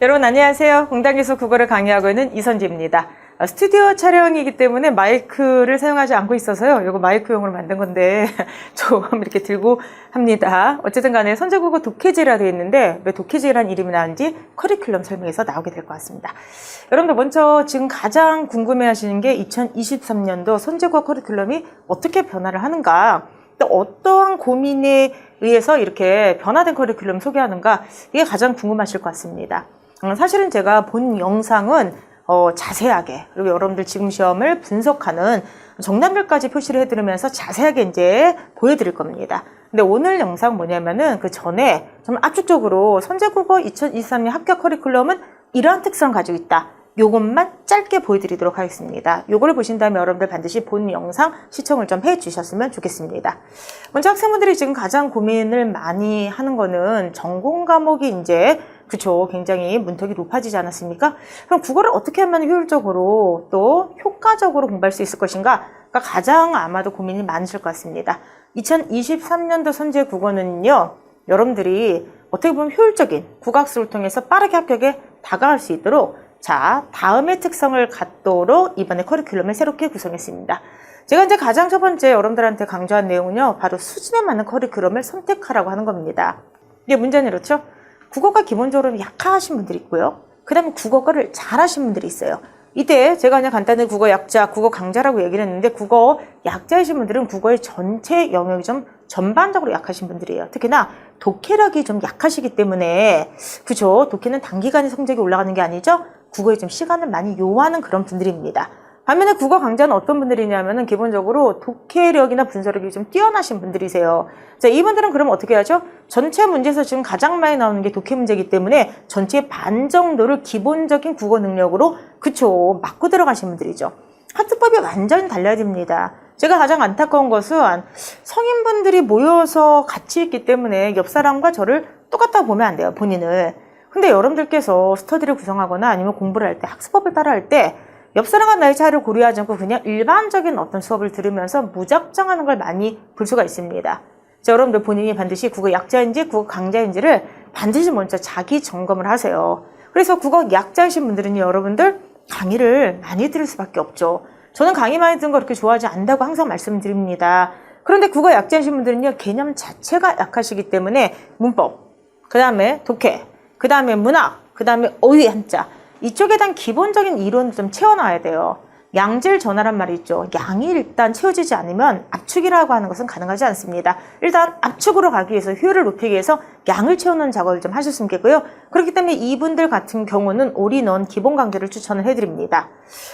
여러분 안녕하세요. 공당에서 국어를 강의하고 있는 이선지입니다. 아, 스튜디오 촬영이기 때문에 마이크를 사용하지 않고 있어서요. 이거 마이크용으로 만든 건데 조금 이렇게 들고 합니다. 어쨌든 간에 선제국어 독해지라 되어 있는데 왜 독해지라는 이름이 나는지 커리큘럼 설명에서 나오게 될 것 같습니다. 여러분들 먼저 지금 가장 궁금해 하시는 게 2023년도 선제국어 커리큘럼이 어떻게 변화를 하는가 또 어떠한 고민에 의해서 이렇게 변화된 커리큘럼 소개하는가 이게 가장 궁금하실 것 같습니다. 음, 사실은 제가 본 영상은 어, 자세하게 그리고 여러분들 지금 시험을 분석하는 정답률까지 표시를 해드리면서 자세하게 이제 보여드릴 겁니다. 근데 오늘 영상 뭐냐면은 그 전에 좀 압축적으로 선제국어 2023년 합격 커리큘럼은 이러한 특성을 가지고 있다. 요것만 짧게 보여드리도록 하겠습니다. 요거를 보신 다음에 여러분들 반드시 본 영상 시청을 좀 해주셨으면 좋겠습니다. 먼저 학생분들이 지금 가장 고민을 많이 하는 거는 전공 과목이 이제 그쵸 굉장히 문턱이 높아지지 않았습니까? 그럼 국어를 어떻게 하면 효율적으로 또 효과적으로 공부할 수 있을 것인가? 가 가장 아마도 고민이 많으실 것 같습니다. 2023년도 선제 국어는요, 여러분들이 어떻게 보면 효율적인 국악수를 통해서 빠르게 합격에 다가갈 수 있도록 자, 다음의 특성을 갖도록 이번에 커리큘럼을 새롭게 구성했습니다. 제가 이제 가장 첫 번째 여러분들한테 강조한 내용은요, 바로 수준에 맞는 커리큘럼을 선택하라고 하는 겁니다. 이게 문제는 이렇죠? 국어가 기본적으로 약하신 분들이 있고요. 그 다음에 국어를 잘하신 분들이 있어요. 이때 제가 그냥 간단히 국어 약자, 국어 강자라고 얘기를 했는데 국어 약자이신 분들은 국어의 전체 영역이 좀 전반적으로 약하신 분들이에요. 특히나 독해력이 좀 약하시기 때문에 그죠? 독해는 단기간에 성적이 올라가는 게 아니죠? 국어에 좀 시간을 많이 요하는 그런 분들입니다. 반면에 국어 강자는 어떤 분들이냐면은 기본적으로 독해력이나 분석력이 좀 뛰어나신 분들이세요. 자, 이분들은 그럼 어떻게 하죠? 전체 문제에서 지금 가장 많이 나오는 게 독해 문제이기 때문에 전체 반 정도를 기본적인 국어 능력으로 그쵸 맞고 들어가신 분들이죠. 학습법이 완전히 달라야 됩니다. 제가 가장 안타까운 것은 성인분들이 모여서 같이 있기 때문에 옆 사람과 저를 똑같다고 보면 안 돼요, 본인을. 근데 여러분들께서 스터디를 구성하거나 아니면 공부를 할 때 학습법을 따라 할 때 옆 사람과 나의 차이를 고려하지 않고 그냥 일반적인 어떤 수업을 들으면서 무작정 하는 걸 많이 볼 수가 있습니다. 자, 여러분들 본인이 반드시 국어 약자인지 국어 강자인지를 반드시 먼저 자기 점검을 하세요. 그래서 국어 약자이신 분들은요, 여러분들 강의를 많이 들을 수밖에 없죠. 저는 강의 많이 듣는 거 그렇게 좋아하지 않다고 항상 말씀드립니다. 그런데 국어 약자이신 분들은요, 개념 자체가 약하시기 때문에 문법, 그 다음에 독해, 그 다음에 문학, 그 다음에 어휘 한자 이쪽에 대한 기본적인 이론을 좀 채워놔야 돼요. 양질 전화란 말이 있죠. 양이 일단 채워지지 않으면 압축이라고 하는 것은 가능하지 않습니다. 일단 압축으로 가기 위해서 효율을 높이기 위해서 양을 채우는 작업을 좀 하셨으면 좋겠고요. 그렇기 때문에 이분들 같은 경우는 올인원 기본 강좌를 추천을 해드립니다.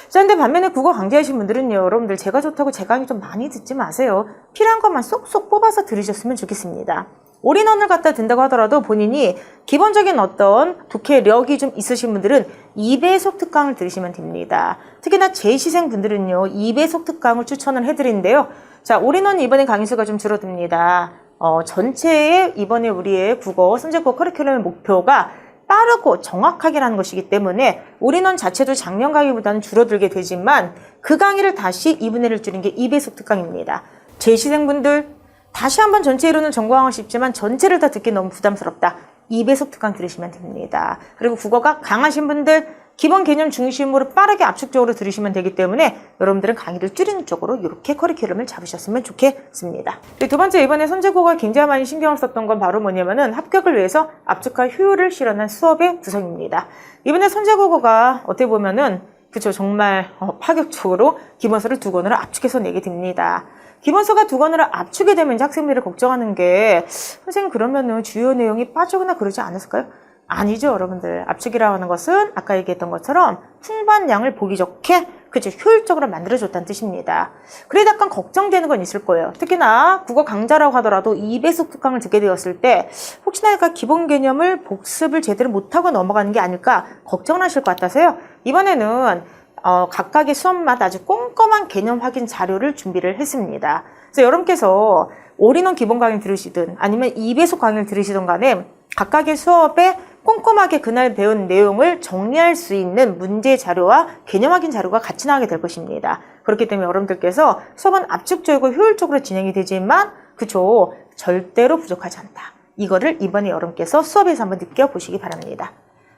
자, 근데 반면에 국어 강좌이신 분들은요, 여러분들 제가 좋다고 제 강의 좀 많이 듣지 마세요. 필요한 것만 쏙쏙 뽑아서 들으셨으면 좋겠습니다. 올인원을 갖다 든다고 하더라도 본인이 기본적인 어떤 독해력이 좀 있으신 분들은 2배속 특강을 들으시면 됩니다. 특히나 재시생 분들은요, 2배속 특강을 추천을 해드리는데요. 자, 올인원 이번에 강의 수가 좀 줄어듭니다. 어, 전체의 이번에 우리의 국어, 선제국어 커리큘럼의 목표가 빠르고 정확하게라는 것이기 때문에 올인원 자체도 작년 강의보다는 줄어들게 되지만 그 강의를 다시 2분의 1을 줄인 게 2배속 특강입니다. 재시생분들 다시 한번 전체 이론을 전공하고 싶지만 전체를 다 듣기 너무 부담스럽다. 2배속 특강 들으시면 됩니다. 그리고 국어가 강하신 분들 기본 개념 중심으로 빠르게 압축적으로 들으시면 되기 때문에 여러분들은 강의를 줄이는 쪽으로 이렇게 커리큘럼을 잡으셨으면 좋겠습니다. 두 번째 이번에 선제국어가 굉장히 많이 신경을 썼던 건 바로 뭐냐면은 합격을 위해서 압축과 효율을 실현한 수업의 구성입니다. 이번에 선제국어가 어떻게 보면은 그쵸 정말 어, 파격적으로 기본서를 두 권으로 압축해서 내게 됩니다. 기본서가 두 권으로 압축이 되면 이제 학생들이 걱정하는 게 선생님 그러면은 주요 내용이 빠지거나 그러지 않았을까요? 아니죠 여러분들. 압축이라고 하는 것은 아까 얘기했던 것처럼 풍부한 양을 보기 좋게 그죠 효율적으로 만들어줬다는 뜻입니다. 그래도 약간 걱정되는 건 있을 거예요. 특히나 국어 강좌라고 하더라도 2배속 특강을 듣게 되었을 때 혹시나 약간 기본 개념을 복습을 제대로 못하고 넘어가는 게 아닐까 걱정하실 것 같아서요. 이번에는 어, 각각의 수업마다 아주 꼼꼼한 개념 확인 자료를 준비를 했습니다. 그래서 여러분께서 올인원 기본 강의 들으시든 아니면 2배속 강의를 들으시든 간에 각각의 수업에 꼼꼼하게 그날 배운 내용을 정리할 수 있는 문제 자료와 개념 확인 자료가 같이 나오게 될 것입니다. 그렇기 때문에 여러분들께서 수업은 압축적이고 효율적으로 진행이 되지만 그쵸 절대로 부족하지 않다. 이거를 이번에 여러분께서 수업에서 한번 느껴보시기 바랍니다.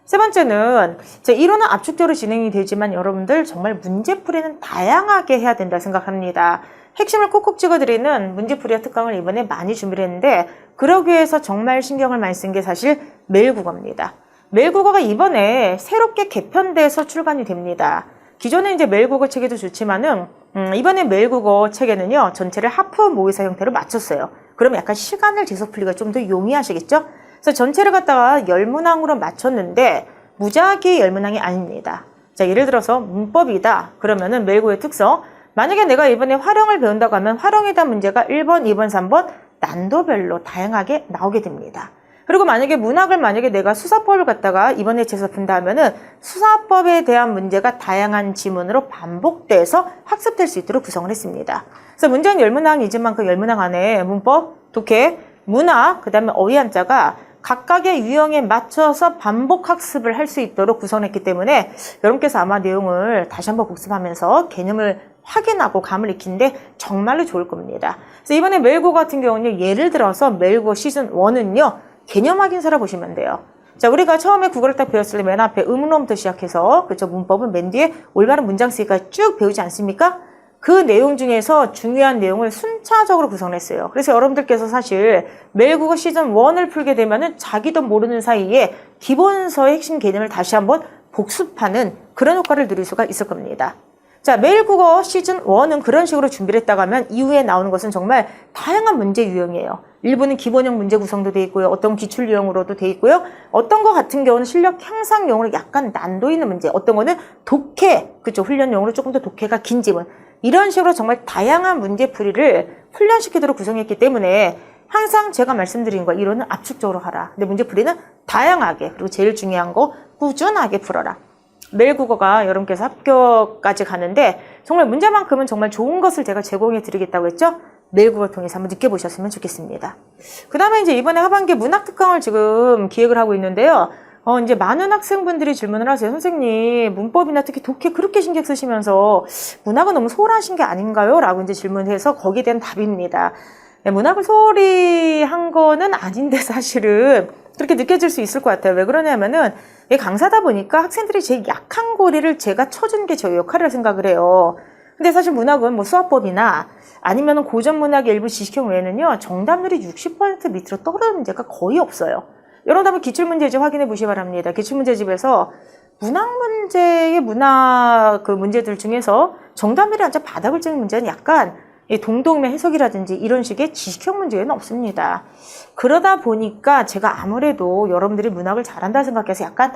세 번째는 제 이론은 압축적으로 진행이 되지만 여러분들 정말 문제풀이는 다양하게 해야 된다 생각합니다. 핵심을 콕콕 찍어드리는 문제풀이와 특강을 이번에 많이 준비를 했는데 그러기 위해서 정말 신경을 많이 쓴 게 사실 매일 국어입니다. 매일 국어가 이번에 새롭게 개편돼서 출간이 됩니다. 기존에 이제 매일 국어 체계도 좋지만은 음, 이번에 매일 국어 체계는요 전체를 하프 모의사 형태로 맞췄어요. 그러면 약간 시간을 재서 풀기가 좀 더 용이하시겠죠? 그래서 전체를 갖다가 열문항으로 맞췄는데 무작위 열문항이 아닙니다. 자 예를 들어서 문법이다 그러면은 매일 국어의 특성 만약에 내가 이번에 활용을 배운다고 하면 활용에 대한 문제가 1번, 2번, 3번 난도별로 다양하게 나오게 됩니다. 그리고 만약에 문학을 만약에 내가 수사법을 갖다가 이번에 재서 푼다 하면은 수사법에 대한 문제가 다양한 지문으로 반복돼서 학습될 수 있도록 구성을 했습니다. 그래서 문제는 열문항이지만 그 열문항 안에 문법, 독해, 문학, 그 다음에 어휘 한자가 각각의 유형에 맞춰서 반복 학습을 할 수 있도록 구성했기 때문에 여러분께서 아마 내용을 다시 한번 복습하면서 개념을 확인하고 감을 익히는데 정말로 좋을 겁니다. 그래서 이번에 멜고 같은 경우는 예를 들어서 멜고 시즌 1은요, 개념 확인서라 보시면 돼요. 자, 우리가 처음에 국어를 딱 배웠을 때 맨 앞에 의문어부터 시작해서, 그쵸, 문법은 맨 뒤에 올바른 문장 쓰기까지 쭉 배우지 않습니까? 그 내용 중에서 중요한 내용을 순차적으로 구성했어요. 그래서 여러분들께서 사실 매일 국어 시즌 1을 풀게 되면은 자기도 모르는 사이에 기본서의 핵심 개념을 다시 한번 복습하는 그런 효과를 누릴 수가 있을 겁니다. 자, 매일 국어 시즌 1은 그런 식으로 준비를 했다고 하면 이후에 나오는 것은 정말 다양한 문제 유형이에요. 일부는 기본형 문제 구성도 돼 있고요. 어떤 기출 유형으로도 돼 있고요. 어떤 거 같은 경우는 실력 향상용으로 약간 난도 있는 문제. 어떤 거는 독해, 그죠? 훈련용으로 조금 더 독해가 긴 지문. 이런 식으로 정말 다양한 문제풀이를 훈련시키도록 구성했기 때문에 항상 제가 말씀드린 거 이론은 압축적으로 하라. 근데 문제풀이는 다양하게 그리고 제일 중요한 거 꾸준하게 풀어라. 매일 국어가 여러분께서 합격까지 가는데 정말 문제만큼은 정말 좋은 것을 제가 제공해 드리겠다고 했죠. 매일 국어 통해서 한번 느껴보셨으면 좋겠습니다. 그 다음에 이제 이번에 하반기 문학 특강을 지금 기획을 하고 있는데요. 어, 이제 많은 학생분들이 질문을 하세요. 선생님, 문법이나 특히 독해 그렇게 신경 쓰시면서 문학은 너무 소홀하신 게 아닌가요? 라고 이제 질문해서 거기에 대한 답입니다. 네, 문학을 소홀히 한 거는 아닌데 사실은 그렇게 느껴질 수 있을 것 같아요. 왜 그러냐면은 강사다 보니까 학생들이 제일 약한 고리를 제가 쳐준 게 저희 역할이라 생각을 해요. 근데 사실 문학은 뭐 수학법이나 아니면 고전 문학의 일부 지식형 외에는요, 정답률이 60% 밑으로 떨어지는 문제가 거의 없어요. 여러분 기출문제집 확인해 보시 기 바랍니다. 기출문제집에서 문학 문제의 문학 그 문제들 중에서 정답률이 완전 바닥을 찍는 문제는 약간 이 동동매 해석이라든지 이런 식의 지식형 문제는 없습니다. 그러다 보니까 제가 아무래도 여러분들이 문학을 잘한다 생각해서 약간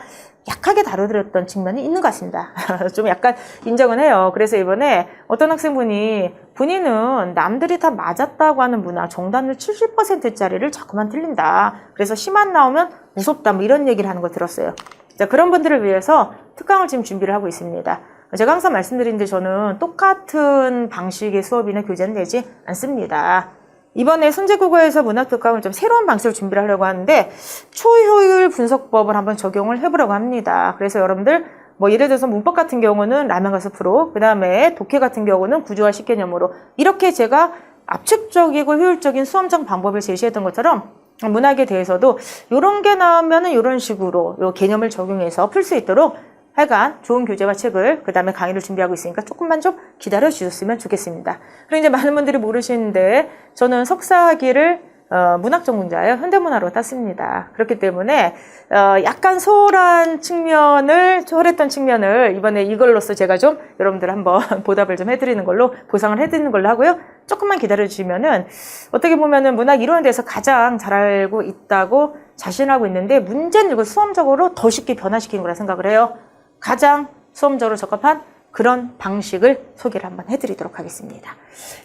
약하게 다뤄드렸던 측면이 있는 것 같습니다. 좀 약간 인정은 해요. 그래서 이번에 어떤 학생분이 본인은 남들이 다 맞았다고 하는 문학 정답률 70%짜리를 자꾸만 틀린다. 그래서 심한 나오면 무섭다. 뭐 이런 얘기를 하는 거 들었어요. 자, 그런 분들을 위해서 특강을 지금 준비를 하고 있습니다. 제가 항상 말씀드리는데 저는 똑같은 방식의 수업이나 교재는 내지 않습니다. 이번에 선제국어에서 문학특강을 좀 새로운 방식으로 준비를 하려고 하는데 초효율 분석법을 한번 적용을 해보려고 합니다. 그래서 여러분들 뭐 예를 들어서 문법 같은 경우는 라면 가서 프로, 그 다음에 독해 같은 경우는 구조화 식개념으로 이렇게 제가 압축적이고 효율적인 수험장 방법을 제시했던 것처럼 문학에 대해서도 이런 게 나오면 은 이런 식으로 요 개념을 적용해서 풀 수 있도록 하여간 좋은 교재와 책을 그 다음에 강의를 준비하고 있으니까 조금만 좀 기다려 주셨으면 좋겠습니다. 그리고 이제 많은 분들이 모르시는데 저는 석사학위를 어, 문학 전문자예요. 현대문화로 땄습니다. 그렇기 때문에 어, 약간 소홀한 측면을 소홀했던 측면을 이번에 이걸로써 제가 좀 여러분들 한번 보답을 좀 해드리는 걸로 보상을 해드리는 걸로 하고요. 조금만 기다려 주시면은 어떻게 보면은 문학 이론에 대해서 가장 잘 알고 있다고 자신하고 있는데 문제는 이걸 수험적으로 더 쉽게 변화시키는 거라 생각을 해요. 가장 수험적으로 적합한 그런 방식을 소개를 한번 해드리도록 하겠습니다.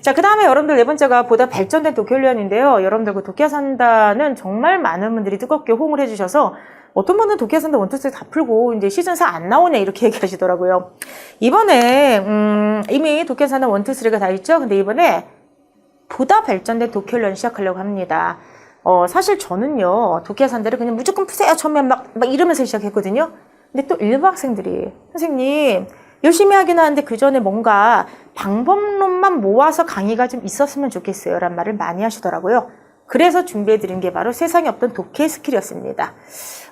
자, 그 다음에 여러분들 네 번째가 보다 발전된 독해훈련인데요. 여러분들 그 독해 산다는 정말 많은 분들이 뜨겁게 호응을 해주셔서 어떤 분은 독해 산다 원투스 다 풀고 이제 시즌 4 안 나오냐 이렇게 얘기하시더라고요. 이번에 음, 이미 독해 산다 원투스리가 다 있죠. 근데 이번에 보다 발전된 독해훈련 시작하려고 합니다. 어, 사실 저는요, 독해 산다를 그냥 무조건 푸세요. 처음에 막, 막 이러면서 시작했거든요. 근데 또 일부 학생들이 선생님 열심히 하긴 하는데 그 전에 뭔가 방법론만 모아서 강의가 좀 있었으면 좋겠어요. 란 말을 많이 하시더라고요. 그래서 준비해 드린 게 바로 세상에 없던 독해 스킬이었습니다.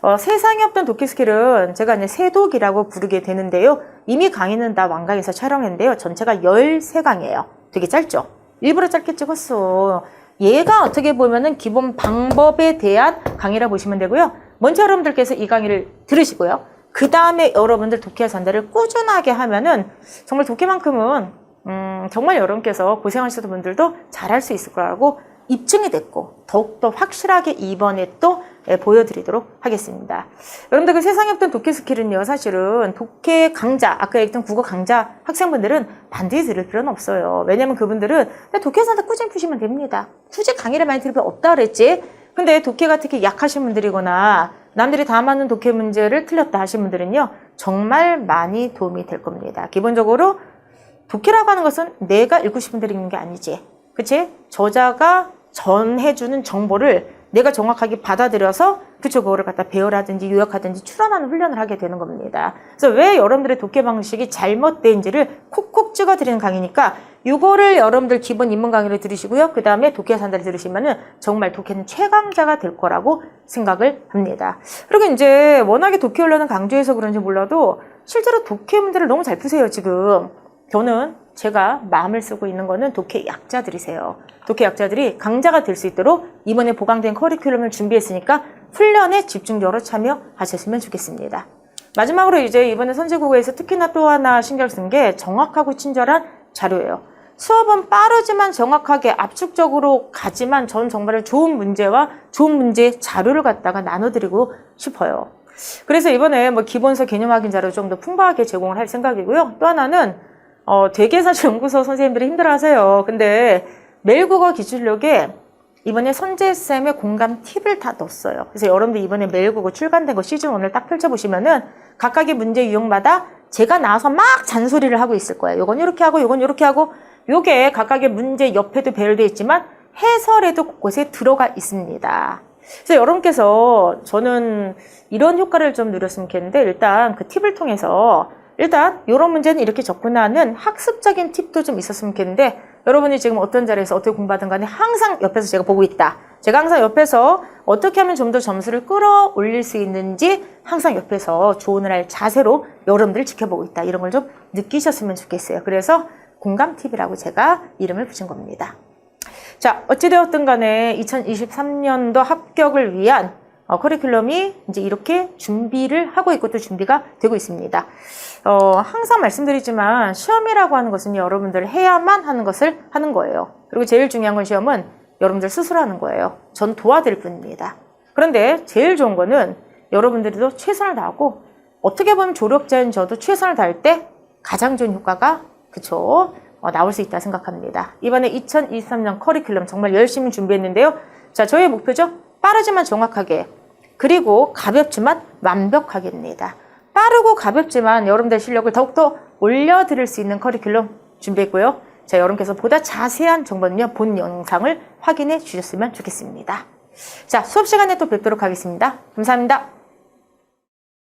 어, 세상에 없던 독해 스킬은 제가 이제 세독이라고 부르게 되는데요. 이미 강의는 다 완강에서 촬영했는데요. 전체가 13강이에요. 되게 짧죠? 일부러 짧게 찍었어. 얘가 어떻게 보면은 기본 방법에 대한 강의라 보시면 되고요. 먼저 여러분들께서 이 강의를 들으시고요. 그 다음에 여러분들 독해 산다를 꾸준하게 하면은 정말 독해만큼은 음, 정말 여러분께서 고생하셨던 분들도 잘할 수 있을 거라고 입증이 됐고 더욱더 확실하게 이번에 또 예, 보여드리도록 하겠습니다. 여러분들 그 세상에 없던 독해 스킬은요 사실은 독해 강자 아까 얘기했던 국어 강자 학생분들은 반드시 들을 필요는 없어요. 왜냐면 그분들은 그냥 독해 산다 꾸준히 푸시면 됩니다. 굳이 강의를 많이 들을 필요 없다 그랬지. 근데 독해가 특히 약하신 분들이거나 남들이 다 맞는 독해 문제를 틀렸다 하신 분들은요 정말 많이 도움이 될 겁니다. 기본적으로 독해라고 하는 것은 내가 읽고 싶은 대로 읽는 게 아니지. 그치? 저자가 전해주는 정보를 내가 정확하게 받아들여서 그쵸 그거를 갖다 배열하든지 요약하든지 추론하는 훈련을 하게 되는 겁니다. 그래서 왜 여러분들의 독해 방식이 잘못된지를 콕콕 찍어 드리는 강의니까 이거를 여러분들 기본 입문 강의를 들으시고요. 그 다음에 독해 산다를 들으시면은 정말 독해는 최강자가 될 거라고 생각을 합니다. 그리고 이제 워낙에 독해 훈련은 강조해서 그런지 몰라도 실제로 독해 문제를 너무 잘 푸세요 지금. 저는 제가 마음을 쓰고 있는 거는 독해 약자들이세요. 독해 약자들이 강자가 될 수 있도록 이번에 보강된 커리큘럼을 준비했으니까 훈련에 집중적으로 참여하셨으면 좋겠습니다. 마지막으로 이제 이번에 선제국어에서 특히나 또 하나 신경 쓴 게 정확하고 친절한 자료예요. 수업은 빠르지만 정확하게 압축적으로 가지만 전 정말 좋은 문제와 좋은 문제 자료를 갖다가 나눠드리고 싶어요. 그래서 이번에 뭐 기본서 개념 확인 자료 좀 더 풍부하게 제공을 할 생각이고요. 또 하나는 어, 되게 사실 연구소 선생님들이 힘들어하세요. 근데 매일국어 기출력에 이번에 선재쌤의 공감 팁을 다 넣었어요. 그래서 여러분들 이번에 매일국어 출간된 거 시즌 1을 딱 펼쳐보시면은 각각의 문제 유형마다 제가 나와서 막 잔소리를 하고 있을 거예요. 요건 이렇게 하고 요건 이렇게 하고 요게 각각의 문제 옆에도 배열되어 있지만 해설에도 곳곳에 들어가 있습니다. 그래서 여러분께서 저는 이런 효과를 좀 누렸으면 좋겠는데 일단 그 팁을 통해서 일단 이런 문제는 이렇게 접근하는 학습적인 팁도 좀 있었으면 좋겠는데 여러분이 지금 어떤 자리에서 어떻게 공부하든 간에 항상 옆에서 제가 보고 있다. 제가 항상 옆에서 어떻게 하면 좀 더 점수를 끌어올릴 수 있는지 항상 옆에서 조언을 할 자세로 여러분들을 지켜보고 있다. 이런 걸 좀 느끼셨으면 좋겠어요. 그래서 공감 팁이라고 제가 이름을 붙인 겁니다. 자, 어찌되었든 간에 2023년도 합격을 위한 어, 커리큘럼이 이제 이렇게 준비를 하고 있고 또 준비가 되고 있습니다. 어, 항상 말씀드리지만 시험이라고 하는 것은 여러분들 해야만 하는 것을 하는 거예요. 그리고 제일 중요한 건 시험은 여러분들 스스로 하는 거예요. 전 도와드릴 뿐입니다. 그런데 제일 좋은 거는 여러분들도 최선을 다하고 어떻게 보면 조력자인 저도 최선을 다할 때 가장 좋은 효과가 그쵸 어, 나올 수 있다 생각합니다. 이번에 2023년 커리큘럼 정말 열심히 준비했는데요. 자, 저희의 목표죠. 빠르지만 정확하게 그리고 가볍지만 완벽하게입니다. 빠르고 가볍지만 여러분들 실력을 더욱더 올려드릴 수 있는 커리큘럼 준비했고요. 자, 여러분께서 보다 자세한 정보는요, 본 영상을 확인해 주셨으면 좋겠습니다. 자, 수업 시간에 또 뵙도록 하겠습니다. 감사합니다.